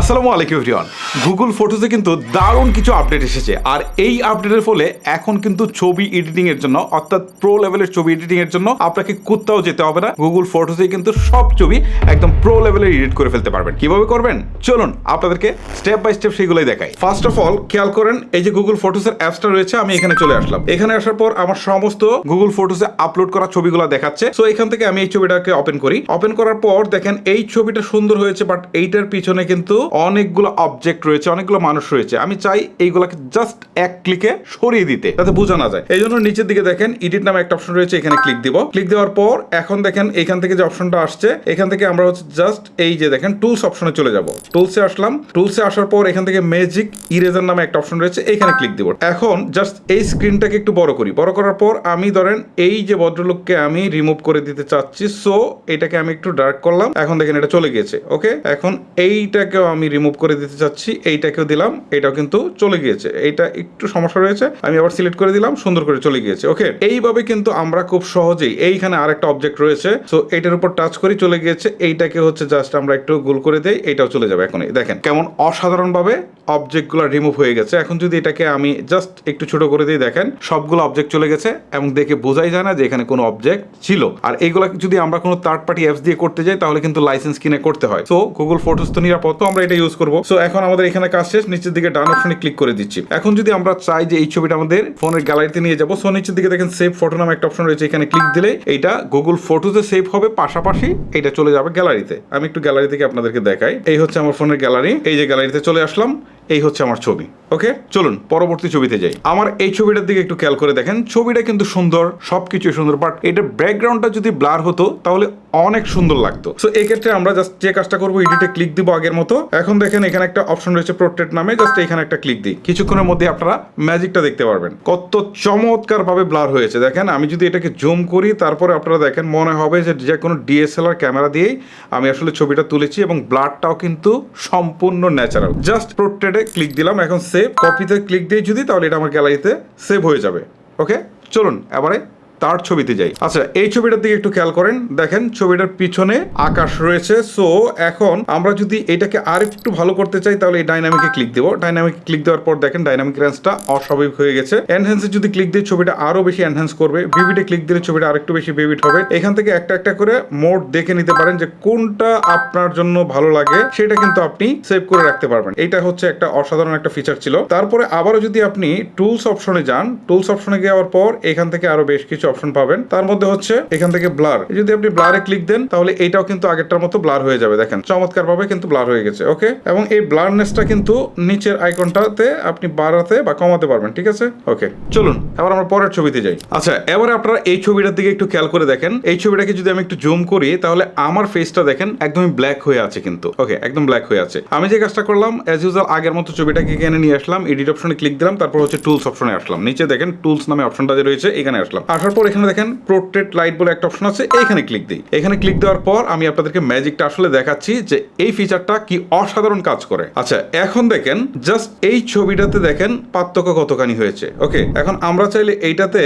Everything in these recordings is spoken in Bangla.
আসসালামু আলাইকুম এভরিওয়ান। গুগল ফটোসে কিন্তু দারুণ কিছু আপডেট এসেছে। আর এই আপডেটের ফলে এখন কিন্তু ছবি এডিটিং এর জন্য, অর্থাৎ প্রো লেভেলের ছবি এডিটিং এর জন্য আপনাকে কোথাও যেতে হবে না। গুগল ফটোসে কিন্তু সব ছবি একদম প্রো লেভেলের এডিট করে ফেলতে পারবেন। কীভাবে করবেন? চলুন, আপনাদেরকে স্টেপ বাই স্টেপ সেগুলোই দেখাই। ফার্স্ট অফ অল খেয়াল করেন, এই যে গুগল ফটোসের অ্যাপসটা রয়েছে, আমি এখানে চলে আসলাম। এখানে আসার পর আমার সমস্ত গুগল ফটোসে আপলোড করা ছবিগুলো দেখাচ্ছে। সো এখান থেকে আমি এই ছবিটাকে ওপেন করি। ওপেন করার পর দেখেন, এই ছবিটা সুন্দর হয়েছে বাট এইটার পিছনে কিন্তু অনেকগুলো অবজেক্ট রয়েছে, অনেকগুলো মানুষ রয়েছে। আমি চাই এইগুলোকে জাস্ট এক ক্লিকে সরিয়ে দিতে, যাতে বোঝা না যায়। এই জন্য নিচের দিকে দেখেন ইডিট নামে একটা অপশন রয়েছে, এখানে ক্লিক দিব। ক্লিক দেওয়ার পর এখন দেখেন, এখান থেকে যে অপশনটা আসছে, এখান থেকে আমরা হচ্ছে জাস্ট এই যে দেখেন টুলস অপশনে চলে যাব। টুলসে আসলাম টুলসে আসার পর এখান থেকে ম্যাজিক ইরেজার নামে একটা অপশন রয়েছে, এখানে ক্লিক দিব। এখন জাস্ট এই স্ক্রিনটাকে একটু বড় করি। বড় করার পর আমি ধরেন, এই যে ভদ্রলোককে আমি রিমুভ করে দিতে চাচ্ছি সো এটাকে আমি একটু ডার্ক করলাম। এখন দেখেন, এটা চলে গিয়েছে ওকে এখন এইটাকেও আমি রিমুভ করে দিতে চাচ্ছি, এইটাকেও দিলাম, এটাও কিন্তু চলে গিয়েছে। এইটা একটু সমস্যা রয়েছে, আমি আবার সিলেক্ট করে দিলাম, সুন্দর করে চলে গিয়েছে ওকে এইভাবে কিন্তু আমরা খুব সহজেই, এইখানে আরেকটা অবজেক্ট রয়েছে সো এটার উপর টাচ করি, চলে গিয়েছে, এইটাকে হচ্ছে জাস্ট আমরা একটু গোল করে দেই, এটাও চলে যাবে এখনই। দেখেন, কেমন অসাধারণভাবে অবজেক্টগুলো রিমুভ হয়ে গেছে। এখন যদি এটাকে আমি জাস্ট একটু ছোট করে দিই, দেখেন, সবগুলো অবজেক্ট চলে গেছে, এবং দেখে বোঝাই যায় না যে এখানে কোনো অবজেক্ট ছিল। আর এইগুলা যদি আমরা কোনো থার্ড পার্টি অ্যাপস দিয়ে করতে যাই, তাহলে কিন্তু লাইসেন্স কিনে করতে হয়। সো গুগল ফটোস তো নিরাপদ আমরা এটা ইউজ করব। সো এখন আমাদের এখানে কাজ শেষ, নিচের দিকে ডান অপশনে ক্লিক করে দিচ্ছি। এখন যদি আমরা চাই যে এই ছবিটা আমাদের ফোনের গ্যালারিতে নিয়ে যাব সো নিচের দিকে দেখেন সেভ ফটো নামে একটা অপশন রয়েছে, এখানে ক্লিক দিলে এটা গুগল ফটোতে সেভ হবে, পাশাপাশি এটা চলে যাবে গ্যালারিতে আমি একটু গ্যালারি থেকে আপনাদেরকে দেখাই। এই হচ্ছে আমার ফোনের গ্যালারি এই যে গ্যালারিতে চলে আসলাম। এই হচ্ছে আমার ছবি ওকে চলুন, পরবর্তী ছবিতে যাই। আমার এই ছবিটার দিকে একটু খেয়াল করে দেখেন, ছবিটা কিন্তু সুন্দর সবকিছু সুন্দর বাট এটার ব্যাকগ্রাউন্ডটা যদি ব্লার হতো, তাহলে অনেক সুন্দর লাগতো। সো এই ক্ষেত্রে আমরা জাস্ট যে কাজটা করব এডিটে ক্লিক দিব আগের মতো। এখন দেখেন, এখানে একটা অপশন রয়েছে প্রোট্রেট নামে জাস্ট এখানে একটা ক্লিক দিই। কিছুক্ষণের মধ্যে আপনারা ম্যাজিকটা দেখতে পারবেন। কত চমৎকার ভাবে ব্লার হয়েছে। দেখেন, আমি যদি এটাকে জুম করি, তারপরে আপনারা দেখেন, মনে হবে যে যে কোনো ডিএসএলআর ক্যামেরা দিয়েই আমি আসলে ছবিটা তুলেছি এবং ব্লারটাও কিন্তু সম্পূর্ণ ন্যাচারাল জাস্ট প্রোট্রেটে ক্লিক দিলাম, এখন সেভ কপিতে ক্লিক দিয়ে যদি, তাহলে এটা আমার গ্যালারিতে সেভ হয়ে যাবে। ওকে চলুন, এবারে তার ছবিতে যাই। আচ্ছা এই ছবিটার দিকে একটু খেয়াল করেন। দেখেন, ছবিটার পিছনে আকাশ রয়েছে। সো এখন আমরা যদি এটাকে আর একটু ভালো করতে চাই, তাহলে এই ডাইনামিকে ক্লিক দেবো। ডাইনামিক ক্লিক দেওয়ার পর দেখেন ডাইনামিক রেঞ্জটা অস্বাভাবিক হয়ে গেছে। এনহ্যান্সে যদি ক্লিক দিয়ে ছবিটা আরও বেশি এনহ্যান্স করবে ভিভিডে ক্লিক দিলে ছবিটা আরেকটু বেশি ভিভিড হবে। এখান থেকে একটা একটা করে মোড দেখে নিতে পারেন যে কোনটা আপনার জন্য ভালো লাগে, সেটা কিন্তু আপনি সেভ করে রাখতে পারবেন। এটা হচ্ছে একটা অসাধারণ একটা ফিচার ছিল। তারপরে আবারও যদি আপনি টুলস অপশনে যান টুলস অপশনে যাওয়ার পর এখান থেকে আরও বেশ কিছু অপশন পাবেন। তার মধ্যে হচ্ছে এখান থেকে ব্লার যদি আপনি ব্লারে ক্লিক দেন, তাহলে এইটাও কিন্তু আগেরটার মতো ব্লার হয়ে যাবে, দেখেন। চমৎকার ভাবে কিন্তু ব্লার হয়ে গেছে ওকে এবং এই ব্লারনেসটা কিন্তু নিচের আইকনটাতে আপনি বাড়াতে বা কমাতে পারবেন, ঠিক আছে? ওকে চলুন, এবার আমরা পরের ছবিতে যাই। আচ্ছা এবারে আপনারা এই ছবিটার দিকে একটু খেয়াল করে দেখেন। এই ছবিটাকে যদি আমি একটু জুম করি, তাহলে আমার ফেসটা দেখেন একদমই ব্ল্যাক হয়ে আছে কিন্তু ওকে একদম ব্ল্যাক হয়ে আছে। আমি যে কাজটা করলাম অ্যাজ ইউজাল আগের মতো ছবিটাকে এখানে নিয়ে আসলাম এডিট অপশনে ক্লিক দিলাম, তারপর হচ্ছে টুলস অপশনে আসলাম। নিচে দেখেন টুলস নামে অপশনটা যে রয়েছে, এখানে আসলাম। আসার পর এখানে দেখেন প্রোট্রেট লাইট বলে একটা অপশন আছে, এইখানে ক্লিক দিই। এখানে ক্লিক দেওয়ার পর আমি আপনাদেরকে ম্যাজিকটা আসলে দেখাচ্ছি যে এই ফিচারটা কি অসাধারণ কাজ করে। আচ্ছা এখন দেখেন জাস্ট এই ছবিটাতে দেখেন পার্থক্য কতখানি হয়েছে। ওকে এখন আমরা চাইলে এইটাতে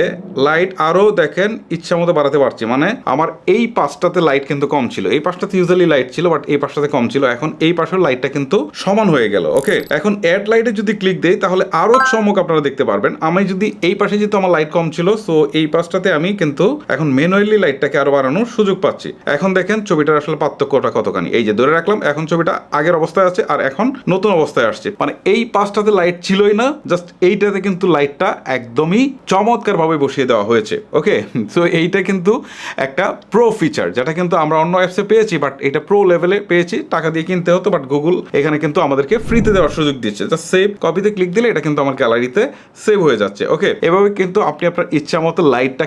লাইট আরও দেখেন ইচ্ছা মতো বাড়াতে পারছি। মানে আমার এই পাশটাতে লাইট কিন্তু কম ছিল। এই পাশটাতে ইউজুয়ালি লাইট ছিল বাট এই পাশটাতে কম ছিল। এখন এই পাশের লাইটটা কিন্তু সমান হয়ে গেল। ওকে এখন অ্যাড লাইটে যদি ক্লিক দেই, তাহলে আরও চমক আপনারা দেখতে পারবেন। আমি যদি এই পাশে যেহেতু আমার লাইট কম ছিল সো এই পাশটাতে আমি কিন্তু এখন ম্যানুয়ালি লাইটটাকে আরও বাড়ানোর সুযোগ পাচ্ছি। এখন দেখেন ছবিটার আসলে পার্থক্যটা কতখানি। এই যে ধরে রাখলাম, এখন ছবিটা আগের অবস্থায় আছে আর এখন নতুন অবস্থায় আসছে। মানে এই পাঁচটাতে লাইট ছিলই না জাস্ট এইটাতে কিন্তু লাইটটা একদমই চমৎকার ভাবে বসিয়ে দেওয়া হয়েছে ওকে সো এইটা কিন্তু একটা প্রো ফিচার যেটা কিন্তু আমরা অন্য অ্যাপসে পেয়েছি বাট এটা প্রো লেভেলে পেয়েছি, টাকা দিয়ে কিনতে হতো বাট গুগল এখানে কিন্তু আমাদেরকে ফ্রিতে দেওয়ার সুযোগ দিচ্ছে। জাস্ট সেভ কপিতে ক্লিক দিলে এটা কিন্তু আমার গ্যালারিতে সেভ হয়ে যাচ্ছে ওকে এভাবে কিন্তু আপনি আপনার ইচ্ছা মতো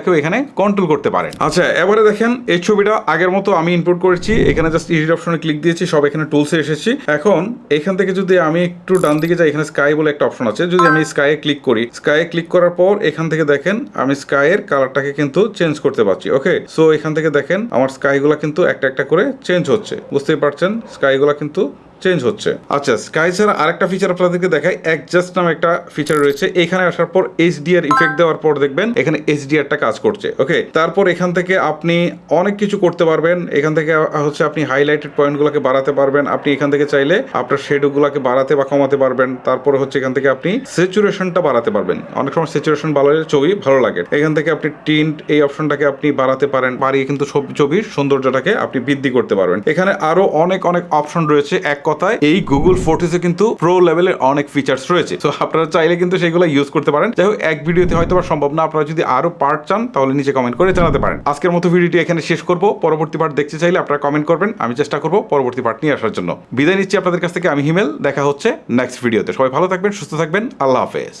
লাইটটাকেও এখানে কন্ট্রোল করতে পারেন। আচ্ছা এবারে দেখেন এই ছবিটা আগের মতো আমি ইনপুট করেছি। এখানে জাস্ট এডিট অপশনে ক্লিক দিয়েছি, সব এখানে টুলসে এসেছি। এখন এখান থেকে যদি আমি একটু ডান দিকে যাই, এখানে স্কাই বলে একটা অপশন আছে। যদি আমি স্কাইয়ে ক্লিক করি স্কাইয়ে ক্লিক করার পর এখান থেকে দেখেন আমি স্কাইয়ের কালারটাকে কিন্তু চেঞ্জ করতে পারছি ওকে সো এখান থেকে দেখেন আমার স্কাইগুলো কিন্তু একটা একটা করে চেঞ্জ হচ্ছে। বুঝতেই পারছেন? স্কাইগুলো কিন্তু চেঞ্জ হচ্ছে। আচ্ছা স্কাই ছাড়া আরেকটা ফিচার আপনাদেরকে দেখাই। অ্যাডজাস্ট নামে একটা ফিচার রয়েছে। এখানে আসার পর এইচডিআর ইফেক্ট দেওয়ার পর দেখবেন এখানে এইচডিআরটা কাজ করছে ওকে তারপর এখান থেকে আপনি অনেক কিছু করতে পারবেন। এখান থেকে হচ্ছে আপনি হাইলাইটেড পয়েন্টগুলোকে বাড়াতে পারবেন। আপনি এখান থেকে চাইলে আপনার শেডগুলোকে বাড়াতে বা কমাতে পারবেন। তারপরে হচ্ছে এখান থেকে আপনি স্যাচুরেশনটা বাড়াতে পারবেন। অনেক সময় স্যাচুরেশন বাড়ালে ছবি ভালো লাগে। এখান থেকে আপনি টিন্ট এই অপশনটাকে আপনি বাড়াতে পারেন। বাড়িয়ে কিন্তু ছবি- ছবির সৌন্দর্যটাকে আপনি বৃদ্ধি করতে পারবেন। এখানে আরও অনেক অনেক অপশন রয়েছে। এক কথায়, এই গুগল ফোর্টিসে কিন্তু প্রো লেভেলের অনেক ফিচার্স রয়েছে। তো আপনারা চাইলে কিন্তু সেগুলো ইউজ করতে পারেন। যাই হোক, এক ভিডিওতে হয়তো সম্ভব না। আপনারা যদি আরও পার্ট চান, তাহলে নিচে কমেন্ট করে জানাতে পারেন। আজকের মতো ভিডিওটি এখানে শেষ করব। পরবর্তী পার্ট দেখতে চাইলে আপনারা কমেন্ট করবেন। আমি চেষ্টা করব পরবর্তী পার্ট নিয়ে আসার জন্য। বিদায় নিচ্ছি আপনাদের কাছ থেকে, আমি হিমেল। দেখা হচ্ছে নেক্সট ভিডিওতে সবাই ভালো থাকবেন, সুস্থ থাকবেন। আল্লাহ হাফেজ।